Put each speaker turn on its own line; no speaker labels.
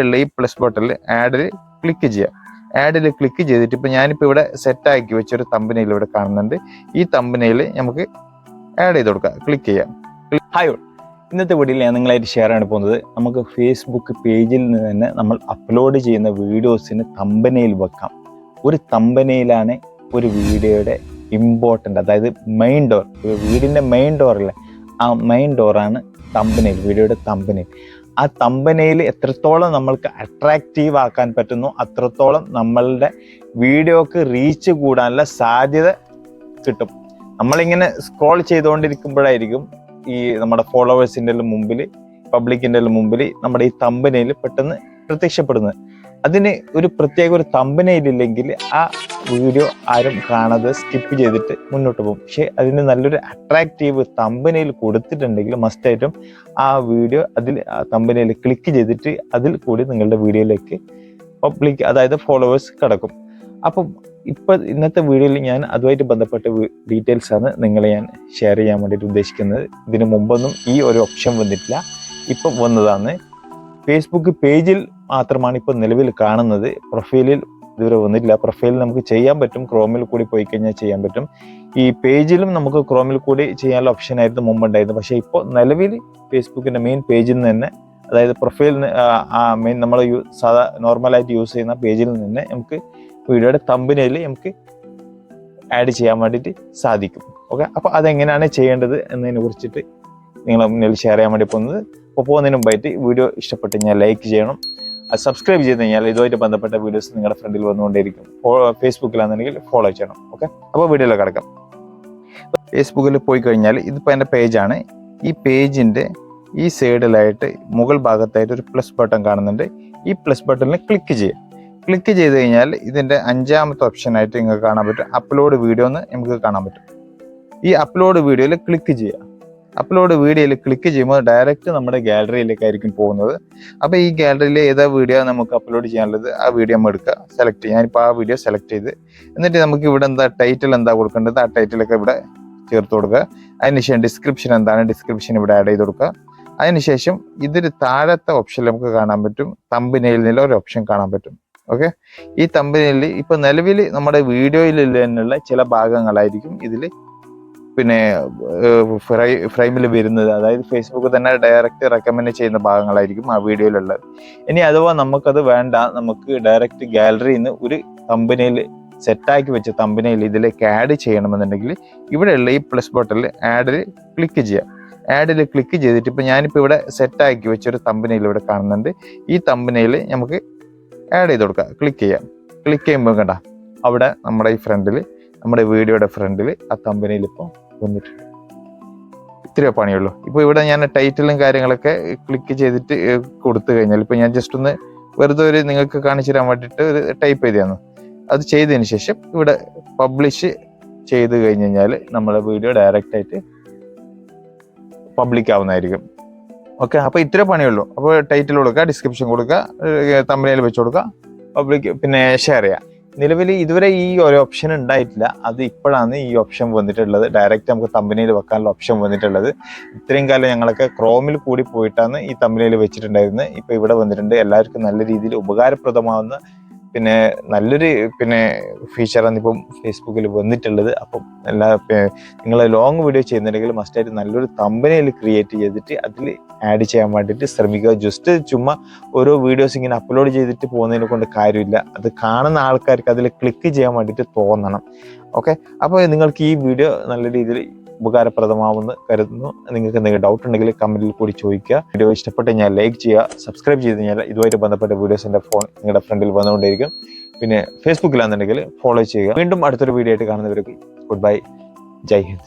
ഉള്ള ഈ പ്ലസ് ബട്ടണിൽ ആഡിൽ ക്ലിക്ക് ചെയ്യാം. ആഡിൽ ക്ലിക്ക് ചെയ്തിട്ട് ഇപ്പം ഞാനിപ്പോൾ ഇവിടെ സെറ്റ് ആക്കി വെച്ചൊരു തമ്പനയിൽ ഇവിടെ കാണുന്നുണ്ട്. ഈ തമ്പനയിൽ നമുക്ക് ആഡ് ചെയ്ത് കൊടുക്കാം. ക്ലിക്ക് ചെയ്യാം.
ഹായ് ഇന്നത്തെ വീഡിയോയിൽ ഞാൻ നിങ്ങളായിട്ട് ഷെയർ ആണ് പോകുന്നത് നമുക്ക് ഫേസ്ബുക്ക് പേജിൽ നിന്ന് തന്നെ നമ്മൾ അപ്ലോഡ് ചെയ്യുന്ന വീഡിയോസിന് തമ്പനയിൽ വെക്കാം. ഒരു തമ്പനയിലാണ് ഒരു വീഡിയോയുടെ ഇമ്പോർട്ടന്റ് അതായത് മെയിൻ ഡോർ വീടിന്റെ മെയിൻ ഡോറല്ലേ ആ മെയിൻ ഡോറാണ് തമ്പനയിൽ വീഡിയോയുടെ തമ്പനയിൽ ആ തമ്പനയിൽ എത്രത്തോളം നമ്മൾക്ക് അട്രാക്റ്റീവ് ആക്കാൻ പറ്റുന്നു അത്രത്തോളം നമ്മളുടെ വീഡിയോക്ക് റീച്ച് കൂടാനുള്ള സാധ്യത കിട്ടും. നമ്മളിങ്ങനെ സ്ക്രോൾ ചെയ്തുകൊണ്ടിരിക്കുമ്പോഴായിരിക്കും ഈ നമ്മുടെ ഫോളോവേഴ്സിന്റെ മുമ്പിൽ പബ്ലിക്കിന്റെ മുമ്പിൽ നമ്മുടെ ഈ തമ്പനയിൽ പെട്ടെന്ന് പ്രത്യക്ഷപ്പെടുന്നത്. അതിന് ഒരു പ്രത്യേക ഒരു തമ്പനയിലില്ലെങ്കിൽ ആ വീഡിയോ ആരും കാണാതെ സ്കിപ്പ് ചെയ്തിട്ട് മുന്നോട്ട് പോകും. പക്ഷെ അതിന് നല്ലൊരു അട്രാക്റ്റീവ് തമ്പനയിൽ കൊടുത്തിട്ടുണ്ടെങ്കിൽ മസ്റ്റായിട്ടും ആ വീഡിയോ അതിൽ തമ്പനയിൽ ക്ലിക്ക് ചെയ്തിട്ട് അതിൽ കൂടി നിങ്ങളുടെ വീഡിയോയിലേക്ക് പബ്ലിക് അതായത് ഫോളോവേഴ്സ് കിടക്കും. അപ്പം ഇപ്പൊ ഇന്നത്തെ വീഡിയോയിൽ ഞാൻ അതുമായിട്ട് ബന്ധപ്പെട്ട ഡീറ്റെയിൽസ് ആണ് നിങ്ങളെ ഞാൻ ഷെയർ ചെയ്യാൻ വേണ്ടിയിട്ട് ഉദ്ദേശിക്കുന്നത്. ഇതിനു മുമ്പൊന്നും ഈ ഒരു ഓപ്ഷൻ വന്നിട്ടില്ല. ഇപ്പം വന്നതാണ്. ഫേസ്ബുക്ക് പേജിൽ മാത്രമാണ് ഇപ്പോൾ നിലവിൽ കാണുന്നത്. പ്രൊഫൈലിൽ ഇതുവരെ വന്നിട്ടില്ല. പ്രൊഫൈലിൽ നമുക്ക് ചെയ്യാൻ പറ്റും. ക്രോമിൽ കൂടി പോയി കഴിഞ്ഞാൽ ചെയ്യാൻ പറ്റും. ഈ പേജിലും നമുക്ക് ക്രോമിൽ കൂടി ചെയ്യാനുള്ള ഓപ്ഷൻ ആയിരുന്നു മുമ്പ് ഉണ്ടായിരുന്നു പക്ഷേ ഇപ്പോൾ നിലവിൽ ഫേസ്ബുക്കിന്റെ മെയിൻ പേജിൽ നിന്ന് തന്നെ അതായത് പ്രൊഫൈൽ മെയിൻ നമ്മൾ സാധാ നോർമലായിട്ട് യൂസ് ചെയ്യുന്ന പേജിൽ നിന്ന് നമുക്ക് വീഡിയോയുടെ തമ്പിനയിൽ നമുക്ക് ആഡ് ചെയ്യാൻ വേണ്ടിയിട്ട് സാധിക്കും. ഓക്കെ അപ്പോൾ അതെങ്ങനെയാണ് ചെയ്യേണ്ടത് എന്നതിനെ കുറിച്ചിട്ട് നിങ്ങളെ മുന്നിൽ ഷെയർ ചെയ്യാൻ വേണ്ടി പോകുന്നത്. അപ്പോൾ പോകുന്നതിന് മുമ്പായിട്ട് വീഡിയോ ഇഷ്ടപ്പെട്ട് കഴിഞ്ഞാൽ ലൈക്ക് ചെയ്യണം. അത് സബ്സ്ക്രൈബ് ചെയ്ത് കഴിഞ്ഞാൽ ഇതുമായിട്ട് ബന്ധപ്പെട്ട വീഡിയോസ് നിങ്ങളുടെ ഫ്രണ്ടിൽ വന്നുകൊണ്ടിരിക്കും ഫേസ്ബുക്കിലാണെന്നുണ്ടെങ്കിൽ ഫോളോ ചെയ്യണം. ഓക്കെ? അപ്പോൾ വീഡിയോയിൽ കിടക്കാം. ഫേസ്ബുക്കിൽ പോയി കഴിഞ്ഞാൽ ഇതിപ്പോൾ എന്റെ പേജാണ്. ഈ പേജിന്റെ ഈ സൈഡിലായിട്ട് മുകൾ ഭാഗത്തായിട്ട് ഒരു പ്ലസ് ബട്ടൺ കാണുന്നുണ്ട്. ഈ പ്ലസ് ബട്ടണിൽ ക്ലിക്ക് ചെയ്യുക. ക്ലിക്ക് ചെയ്ത് കഴിഞ്ഞാൽ ഇതിന്റെ അഞ്ചാമത്തെ ഓപ്ഷനായിട്ട് നിങ്ങൾക്ക് കാണാൻ പറ്റും. അപ്ലോഡ് വീഡിയോ എന്ന് നമുക്ക് കാണാൻ പറ്റും. ഈ അപ്ലോഡ് വീഡിയോയിൽ ക്ലിക്ക് ചെയ്യുക. അപ്ലോഡ് വീഡിയോയിൽ ക്ലിക്ക് ചെയ്യുമ്പോൾ ഡയറക്റ്റ് നമ്മുടെ ഗാലറിയിലേക്കായിരിക്കും പോകുന്നത്. അപ്പോൾ ഈ ഗാലറിയിൽ ഏതാ വീഡിയോ നമുക്ക് അപ്ലോഡ് ചെയ്യാനുള്ളത് ആ വീഡിയോ നമ്മൾ എടുക്കുക സെലക്ട് ചെയ്യുക. ഞാനിപ്പോൾ ആ വീഡിയോ സെലക്ട് ചെയ്ത് എന്നിട്ട് നമുക്ക് ഇവിടെ എന്താ ടൈറ്റിൽ എന്താ കൊടുക്കേണ്ടത് ആ ടൈറ്റിലൊക്കെ ഇവിടെ ചേർത്ത് കൊടുക്കുക. അതിനുശേഷം ഡിസ്ക്രിപ്ഷൻ എന്താണ് ഡിസ്ക്രിപ്ഷൻ ഇവിടെ ആഡ് ചെയ്ത് കൊടുക്കുക. അതിനുശേഷം ഇതിൽ താഴത്തെ ഓപ്ഷൻ നമുക്ക് കാണാൻ പറ്റും. തമ്പിനയിൽ നിന്നുള്ള ഒരു ഓപ്ഷൻ കാണാൻ പറ്റും. ഓക്കെ ഈ തമ്പിനയിൽ ഇപ്പോൾ നിലവിൽ നമ്മുടെ വീഡിയോയിൽ തന്നെയുള്ള ചില ഭാഗങ്ങളായിരിക്കും ഇതിൽ പിന്നെ ഫ്രൈ ഫ്രെയിമിൽ വരുന്നത്. അതായത് ഫേസ്ബുക്ക് തന്നെ ഡയറക്റ്റ് റെക്കമെൻഡ് ചെയ്യുന്ന ഭാഗങ്ങളായിരിക്കും ആ വീഡിയോയിലുള്ളത്. ഇനി അഥവാ നമുക്കത് വേണ്ട നമുക്ക് ഡയറക്റ്റ് ഗാലറിയിൽ നിന്ന് ഒരു കമ്പനിയിൽ സെറ്റാക്കി വെച്ച തമ്പനയിൽ ഇതിലേക്ക് ആഡ് ചെയ്യണമെന്നുണ്ടെങ്കിൽ ഇവിടെയുള്ള ഈ പ്ലസ് ബട്ടണിൽ ആഡിൽ ക്ലിക്ക് ചെയ്യാം. ആഡിൽ ക്ലിക്ക് ചെയ്തിട്ട് ഇപ്പോൾ ഞാനിപ്പോൾ ഇവിടെ സെറ്റാക്കി വെച്ചൊരു തമ്പനയിൽ ഇവിടെ കാണുന്നുണ്ട്. ഈ തമ്പനയിൽ നമുക്ക് ആഡ് ചെയ്ത് കൊടുക്കാം. ക്ലിക്ക് ചെയ്യാം. ക്ലിക്ക് ചെയ്യുമ്പോൾ കണ്ട അവിടെ നമ്മുടെ ഈ ഫ്രണ്ടിൽ നമ്മുടെ വീഡിയോയുടെ ഫ്രണ്ടിൽ ആ കമ്പനിയിൽ ഇപ്പോൾ വന്നിട്ടുണ്ട്. ഇത്രയോ പണിയുള്ളൂ. ഇപ്പൊ ഇവിടെ ഞാൻ ടൈറ്റിലും കാര്യങ്ങളൊക്കെ ക്ലിക്ക് ചെയ്തിട്ട് കൊടുത്തു കഴിഞ്ഞാൽ ഇപ്പൊ ഞാൻ ജസ്റ്റ് ഒന്ന് വെറുതെ ഒരു നിങ്ങൾക്ക് കാണിച്ചു തരാൻ വേണ്ടിയിട്ട് ഒരു ടൈപ്പ് ചെയ്ത് തന്നു അത് ചെയ്തതിന് ശേഷം ഇവിടെ പബ്ലിഷ് ചെയ്ത് കഴിഞ്ഞ് കഴിഞ്ഞാൽ നമ്മളെ വീഡിയോ ഡയറക്റ്റ് ആയിട്ട് പബ്ലിക് ആവുന്നതായിരിക്കും. ഓക്കെ അപ്പോൾ ഇത്രേ പണിയുള്ളൂ. അപ്പോൾ ടൈറ്റിൽ കൊടുക്കുക ഡിസ്ക്രിപ്ഷൻ കൊടുക്കുക തമ്പനയിൽ വെച്ച് കൊടുക്കുക പബ്ലിക് പിന്നെ ഷെയർ ചെയ്യുക. നിലവിൽ ഇതുവരെ ഈ ഒരു ഓപ്ഷൻ ഉണ്ടായിട്ടില്ല. അത് ഇപ്പോഴാണ് ഈ ഓപ്ഷൻ വന്നിട്ടുള്ളത്. ഡയറക്റ്റ് നമുക്ക് തമ്പനിയിൽ വെക്കാനുള്ള ഓപ്ഷൻ വന്നിട്ടുള്ളത്. ഇത്രയും കാലം ഞങ്ങളൊക്കെ ക്രോമിൽ കൂടി പോയിട്ടാണ് ഈ തമ്പനിയിൽ വെച്ചിട്ടുണ്ടായിരുന്നത്. ഇപ്പോൾ ഇവിടെ വന്നിട്ടുണ്ട്. എല്ലാവർക്കും നല്ല രീതിയിൽ ഉപകാരപ്രദമാവുന്ന പിന്നെ നല്ലൊരു പിന്നെ ഫീച്ചറാണ് ഇപ്പം ഫേസ്ബുക്കിൽ വന്നിട്ടുള്ളത്. അപ്പം എല്ലാ നിങ്ങൾ ലോങ് വീഡിയോ ചെയ്യുന്നുണ്ടെങ്കിൽ മസ്റ്റായിട്ട് നല്ലൊരു തമ്പനയിൽ ക്രിയേറ്റ് ചെയ്തിട്ട് അതിൽ ആഡ് ചെയ്യാൻ വേണ്ടിയിട്ട് ശ്രമിക്കുക. ജസ്റ്റ് ചുമ്മാ ഓരോ വീഡിയോസ് ഇങ്ങനെ അപ്ലോഡ് ചെയ്തിട്ട് പോകുന്നതിനെ കൊണ്ട് കാര്യമില്ല. അത് കാണുന്ന ആൾക്കാർക്ക് അതിൽ ക്ലിക്ക് ചെയ്യാൻ വേണ്ടിയിട്ട് തോന്നണം. ഓക്കെ അപ്പോൾ നിങ്ങൾക്ക് ഈ വീഡിയോ നല്ല രീതിയിൽ ഉപകാരപ്രദമാവുമെന്ന് കരുതുന്നു. നിങ്ങൾക്ക് എന്തെങ്കിലും ഡൗട്ട് ഉണ്ടെങ്കിൽ കമന്റിൽ കൂടി ചോദിക്കുക. വീഡിയോ ഇഷ്ടപ്പെട്ട് ഞാൻ ലൈക്ക് ചെയ്യുക സബ്സ്ക്രൈബ് ചെയ്ത് കഴിഞ്ഞാൽ ഇതുമായിട്ട് ബന്ധപ്പെട്ട വീഡിയോസ് എന്റെ ഫോൺ നിങ്ങളുടെ ഫ്രണ്ടിൽ വന്നുകൊണ്ടിരിക്കും പിന്നെ ഫേസ്ബുക്കിലാണെന്നുണ്ടെങ്കിൽ ഫോളോ ചെയ്യുക. വീണ്ടും അടുത്തൊരു വീഡിയോ ആയിട്ട് കാണുന്നവർക്ക് ഗുഡ് ബൈ ജയ് ഹിന്ദ്.